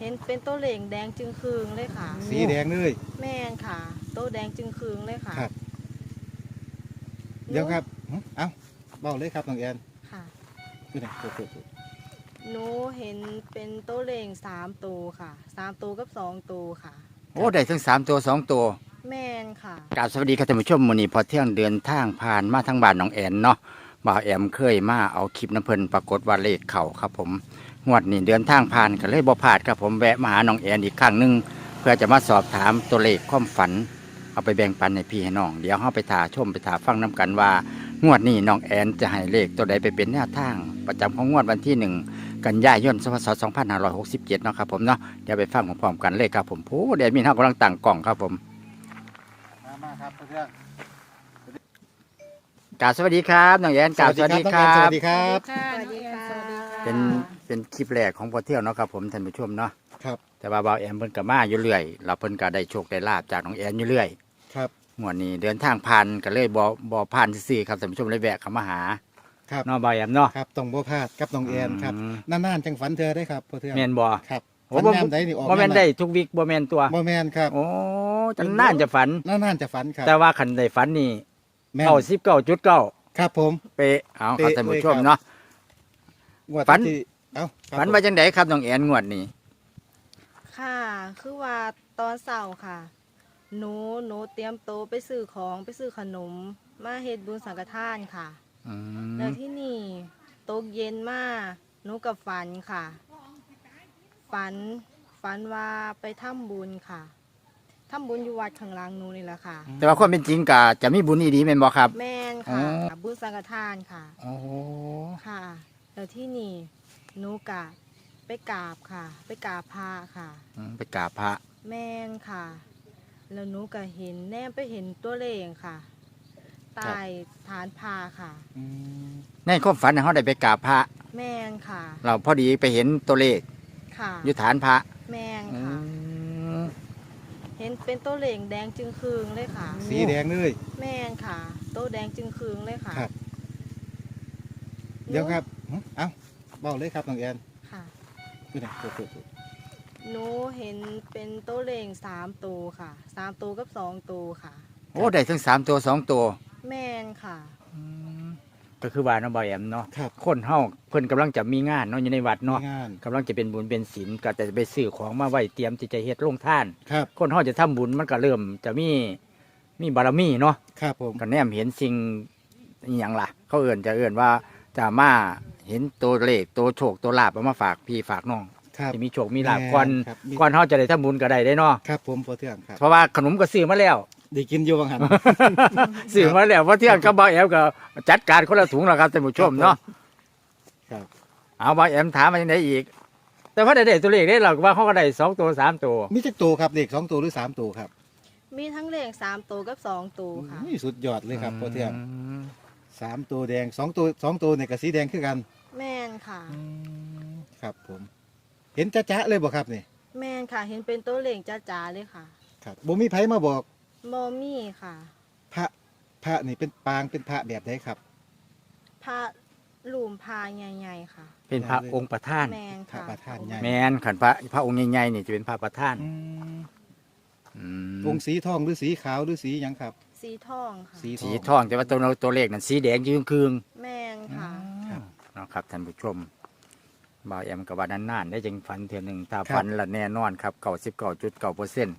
เห็นเป็นโต๊ะเหล่งแดงจึงคืงเลยค่ะ สีแดงเลย แม่นค่ะ โต๊ะแดงจึงคืงเลยค่ะครับ เดี๋ยวครับหึเอ้าเบ้าเลยครับน้องแอนค่ะคือไหนโทษโทษโทษหนูเห็นเป็นโต๊ะเหล่งสามตัวค่ะสามตัวกับสองตัวค่ะ โอ้ได้ทั้งสามตัวสองตัวแม่นค่ะ กราบสวัสดีครับท่านผู้ชมมื้อนี้พอเที่ยงเดินทางผ่านมาทางบ้านน้องแอนเนาะบ่าวแอมเคยมาเอาคลิปน้ำเพิ่นปรากฏว่าเลขเข่าครับผม งวดนี้เดินทางผ่านก็เลยบ่พลาดครับผมแวะมาหาน้องแอนอีกครั้งหนึงเพื่อจะมาสอบถามตัวเลขความฝัน เอาไปแบ่งปันให้พี่ให้น้อง เดี๋ยวเฮาไปถาชมไปถาฟังน้กันว่า งวดนี้น้องแอนจะให้เลขตัวใดไปเป็นแนวทาง ประจำของงวดวันที่หนึ่งกันยายนพศ2567เนาะครับผมเนาะเดี๋ยวไปฟังพร้อมๆกันเลยครับผมโอ้เดี๋ยวมีเฮากำลังตั้งกล่องครับผมมามาครับเพื่อนกราบสวัสดีครับน้องแอนกราบสวัสดีครัน้องแอนสบวัสดีครับ สวัสดีค่ะ เป็น เป็นคลิปแรกของพอเที่ยวเนาะครับผมท่านผู้ชมเนาะครับ แต่ว่าบ่าวแอมเพิ่นก็มาอยู่เรื่อยเราเพิ่นก็ได้โชคได้ลาบจากน้องแอนอยู่เรื่อยครับงวดนี้เดินทางผ่านก็เลยบ่บ่ผ่านซื่อๆครับท่านผู้ชมเลยแวะเข้ามาหาครับเนาะบ่าวแอมเนาะ ครับต้องบ่พลาดกับน้องแอนครับอืม นานๆจังฝันเธอได้ครับพ่อเทืองแม่นบ่ครับโอ้ฝันบ่ยามใดนี่ออกบ่แม่นยามได้ทุกวิกบ่แม่นตัวบ่แม่นครับโอ้จันน่านจะฝัน นานๆจะฝันครับแต่ว่าคันได้ฝันนี่แม่นเก้าสิบเก้าจุดเก้าครับผม เป๊ะเอาครับเป๊ะท่านผู้ชมเลยครับเนาะ งวดฝัน ที่ เอ้าครับฝันว่าจังไดครับน้องแอนงวดนี้ ค่ะ คือว่าตอนเสาร์ค่ะ หนูหนูเตรียมโตะไปซื้อของไปซื้อขนม มาเฮ็ดบุญสังฆทานค่ะ อืมแล้วที่นี่ตกเย็นมาหนูกับฝันค่ะ ฝันฝันว่าไปทำบุญค่ะทำบุญอยู่วัดข้างหล่างหนูนี่แหละค่ะ แต่ว่าความเป็นจริงก็จะมีบุญอีดีแม่นบ่ครับ แม่นค่ะ อ๋อ บุญสังฆทานค่ะ โอ้ค่ะ แล้วที่นี่ หนูกะไปกราบค่ะ ไปกราบพระค่ะ อืมไปกราบพระ แม่นค่ะ แล้วหนูก็เห็นแนมไปเห็นตัวเลขค่ะใต้ฐานพาค่ะอืมในความฝันน่ะเฮาได้ไปกราบพระ แม่นค่ะ เราพอดีไปเห็นตัวเลขค่ะ อยู่ฐานพระแม่นอืค่ะมเห็นเป็นตัวเหล่งแดงจึงคืงเลยค่ะ สีแดงเลย แม่นค่ะโต๊ะแดงจึงคืงเลยค่ะครับ เดี๋ยวครับหึเอ้า เบ้าเลยครับน้องแอนค่ะคือไหนโทษโทษโทษหนูเห็นเป็นโต๊ะเหล่งสามตัวค่ะสามตัวกับสองตัวค่ะ โอ้ได้ทั้งสามตัวสองตัวแม่นค่ะก็คือว่าน้องบอยแอมเนาะครับคนเฮาเพิ่นกำลังจะมีงานเนาะอยู่ในวัดเนาะมีงานกำลังจะเป็นบุญเป็นศีลก็จะไปซื้อของมาไว้เตรียมที่จะเฮ็ดโรงทาน ครับคนเฮาจะทำบุญมันก็เริ่มจะมีมีบารมีเนาะ ครับผม ก็แนมเห็นสิ่งอหย่างล่ะ เขาเอื่นจะเอื่นว่าจะมา เห็นตัวเลขตัวโชคตัวลาบเอามาฝากพี่ฝากน้องครับจะมีโชคมีลาบแม่นก่อนครับมี ก่อนเฮาจะได้ทำบุญก็ได้ได้เนาะครับผมพ่อเทืองครับ เพราะว่าขนมก็ซื้อมาแล้ว ได้กินอยู่บางหัน ซื้อมาแล้วว่าเที่ยงกับบ่าวแอมก็จัดการคนละถุงแล้วครับท่านผู้ชมเนาะครับ เอาบ่าวแอมถามมาจังไดอีก แต่ว่าได้ได้ตัวเลขได้หรอกว่าเขาก็ได้สองตัวสามตัว มีจักตัวครับเด็กสองตัวหรือสามตัวครับมีทั้งเหล่งสามตัวกับสองตัวค่ะอุ้ยสุดยอดเลยครับพ่อเทือง ม สามตัวแดงสองตัวสองตัวเนี่ยกับสีแดงคือกันแม่นค่ะครับผม เห็นจ้าๆเลยบ่ครับนี่แม่นค่ะ เห็นเป็นโต๊ะเหล่งจ้าๆเลยค่ะครับบ่มีไผมาบอกโมมี่ค่ะ พระพระนี่เป็นปางเป็นพระแบบไหนครับ พระหลุมพาใหญ่ๆค่ะ เป็นพระองค์ประธาน แมนพระค่ะประธานใหญ่ แมนขันพระพระองค์ใหญ่ๆนี่จะเป็นพระประธานอืมอืมองค์สีทองหรือสีขาวหรือสีหยังครับสีทองค่ะ สีทสีองทองแต่ว่าตัวตัวเลขนั้นสีแดงยืงคืงแมนค่ะ ครับ เนาะครับท่านผู้ชมบ่าวแอมกับว่านานๆได้จังฝันเทือหนึ่งถ้าครับฝันละแน่นอนครับเก้าสิบเก้าจุดเก้าเปอร์เซ็นต์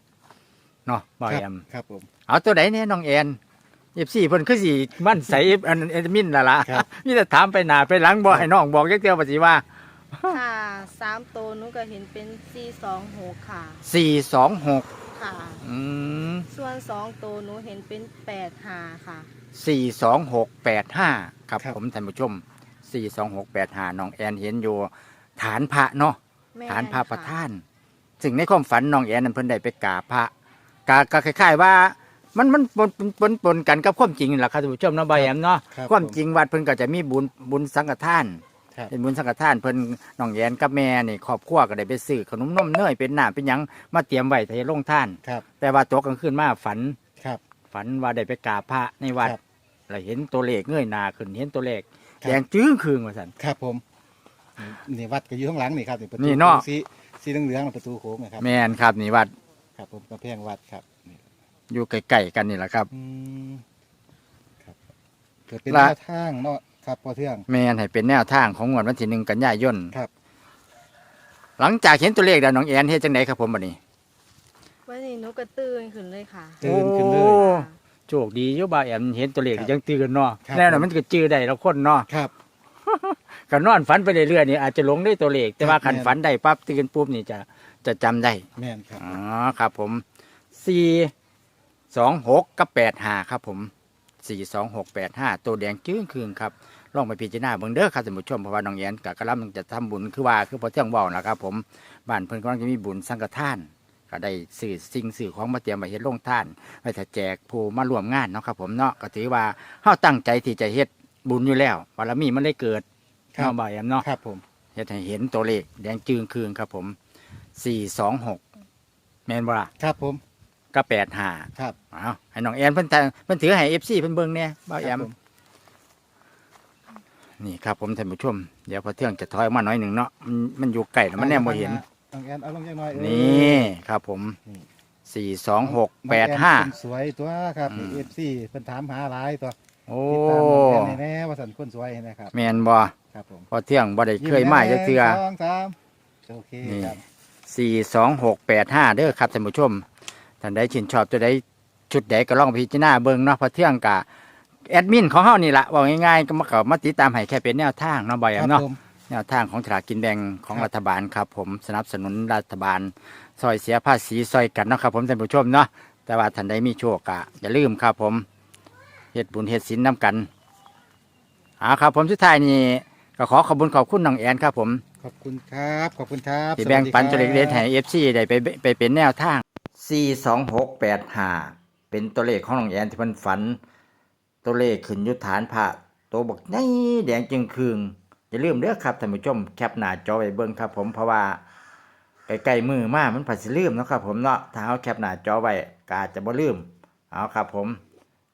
เนาะบ่าวครับแอมครับผม เอาตัวไหนเนี่ยน้องแอนเอฟซีเพิ่นคือสิมั่นใสอันเอดมินละล่ะครับมีแต่ถามไปหน้าไปหลังบ่ให้น้องบอกจักเดียวว่าสิว่าค่ะสามตัวหนูก็เห็นเป็นสีสองหกค่ะสี่สองหก ค่ะ อืมส่วนสองตัวหนูเห็นเป็นแปดหาค่ะ สี่สองหกแปดห้าครับครับ ผมท่านผู้ชมสี่สองหกแปดห้าน้องแอนเห็นอยู่ฐานพระเนาะ แม่นฐานพระประค่ธานซึ่งในความฝันน้องแอนนั้นเพิ่นได้ไปกราบพระกาก็คล้ายๆว่า มันมันปนปนปนปนกันกับความจริงนี่แหละครับท่านผู้ชมเนาะบายแอมเนาะครับ ความจริงวัดเพิ่นก็จะมีบุญบุญสังฆทาน ครับเป็นบุญสังฆทานเพิ่นน้องแอนกับแม่นี่ครอบครัวก็ได้ไปซื้อขนมนมเนยเป็นน้ำเป็นหยังมาเตรียมไว้ให้ลงท่าน ครับ แต่ว่าตกกลางคืนมาฝัน ครับ ฝันว่าได้ไปกราบพระในวัดครับแล้วเห็นตัวเลขเงยหน้าขึ้นเห็นตัวเลขครับ แดงจื้อคืงว่าซั่น ครับผมนี่นี่วัดก็อยู่ข้างหลังนี่ครับนี่ประตูนี่เนาะสีสีเหลืองๆประตูโค้งนะครับแม่นครับนี่วัดครับผมกำแพงวัดครับนี่อยู่ใกล้ๆกันนี่แหละครับ อืมครับเกิดเป็นละ แนวทางเนาะ ครับพอเทื่อง แม่นให้เป็นแนวทางของงวดวันที่หนึ่งกันยายนครับ หลังจากเห็นตัวเลขแล้วน้องแอนเฮ็ดจังไดครับผมบัดนี้ วันนี้หนูก็ตื่นขึ้นเลยค่ะตื่นขึ้นเลย โอ้โชคดีอยู่บ่าวแอมเห็นตัวเลขครับยังตื่นเนาะครับ แน่นอนมันก็จื้อได้แล้วคนเนาะครับ ก็นอนฝันไปเรื่อยๆนี่อาจจะหลงได้ตัวเลข แต่ว่าครับคันแม่น ฝันได้ปั๊บตื่นปุ๊บนี่จะจะจำได้ แม่นครับ อ๋อครับผมสี่สองหกกับแปดห้าครับผม สี่สองหกแปดห้าตัวแดงจื้อคืนครับลองไปพิจารณาเบิ่งเด้อครับท่านผู้ชมเพราะว่าน้องแอนกับกระลำจะทำบุญคือว่าคือพอเที่ยงเว้านะครับผมบ้านเพิ่นกำลังจะมีบุญสังฆทาน ก็ได้สื่อสิ่งสื่อของมาเตรียมไว้เฮ็ดโรงทานไว้ถ้าแจกผู้มาร่วมงานเนาะครับผมเนาะก็ถือว่าเฮาตั้งใจที่จะเฮ็ดบุญอยู่แล้วบารมีมันได้เกิดครับเนาะบ่าวแอมเนาะครับผมเฮ็ดให้เห็นตัวเลขแดงจึงคืนครับผมสี่สองหกแม่นบ่ล่ะครับผม ก็แปดห้าครับ เอาให้น้องแอนเพิ่นทางเพิ่นถือให้ FC เพิ่นเบิ่งเนี่ยบ่าวแอครับมผม นี่ครับผมท่านผู้ชมเดี๋ยวพอเที่ยงจะถอยออกมาหน่อยหนึ่งเนาะมันมันอยู่ไกลแล้วมันแนมบ่เห็น น้องแอนเอาลงยังน้อยเออนี่ครับผมนี่สี่สองหกน้องแปดอนห้าคนสวยตัวครับอืม เอฟซีเพิ่นถามหาหลายตัวโอ้ติดตามน้องแอนแน่ๆว่าสันคนสวยนะครับแม่นบ่ครับผมพอเที่ยงบ่ได้เคยมาจักเทื่อ หนึ่งสองสามโอเคนี่ ครับสี่สองหกแปดห้าเด้อครับท่านผู้ชม ท่านใดชื่นชอบจะได้ชุดใดก็ลองพิจารณาเบิ่งเนาะพอเที่ยงกะแอดมินของเฮานี่ละว่าง่ายๆก็มาเข้ามาติดตามให้แค่เป็นแนวทางเนาะบ่อยครับเนาะผมแนวทางของฉลากกินแบ่งของครับรัฐบาลครับผมสนับสนุนรัฐบาลซอยเสียภาษีซอยกันเนาะครับผมท่านผู้ชมเนาะแต่ว่าท่านใดมีโชคกะอย่าลืมครับผมเฮ็ดบุญเฮ็ดศีลนํกันอ่าครับผมสุดท้ายนี่ก็ขอขอบคุณขอบคุณน้องแอนครับผมขอบคุณครับขอบคุณครับที่แบ่งปันสตัววัสเล็ดีกคๆรับให้เอฟซีได้ไปไปเป็นแนวทาง 4 2 6 8 5 เป็นตัวเลขของน้องแอนที่มันฝัน ตัวเลขขึ้นยุทธานพระตัวบอกในแดงจึงคืงอย่าลืมเด้อครับท่านผู้ชมแคปหน้าจอไว้เบิ่งครับ ผมเพราะว่าใกล้ๆมือมามันผัดสิลืมเนาะครับ ผมเนาะถ้าเอาแคปหน้าจอไว้ก็อาจจะบ่ลืมเอาครับ ผม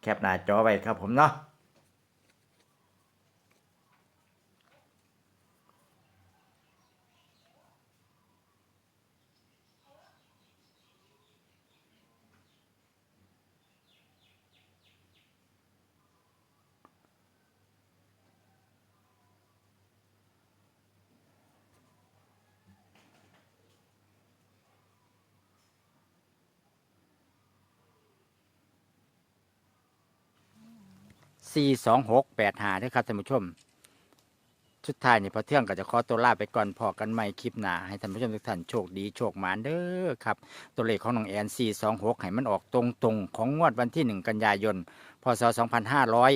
แคปหน้าจอไว้ครับผมเนาะ สี่สองหกแปดหาด้วยครับท่านผู้ชมชุดท้ายนี่พอเที่ยงก็จะขอตัวลาไปก่อนพอกันใหม่คลิปหน้าให้ท่านผู้ชมทุกท่านโชคดีโชคหมานเด้อครับ ตัวเลขของน้องแอนสี่สองหกให้มันออกตรงตรงๆ ของงวดวันที่หนึ่งกันยายน พศสองพันห้าร้อย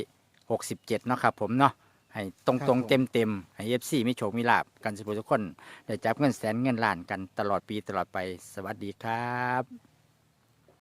หกสิบเจ็ดเนาะครับผมเนาะให้ตรงตรงเต็มเต็มๆให้เอฟซีมีโชคมีลาบกันสุขทุกคนได้จับเงินแสนเงินล้านกันตลอดปีตลอดไปสวัสดีครับ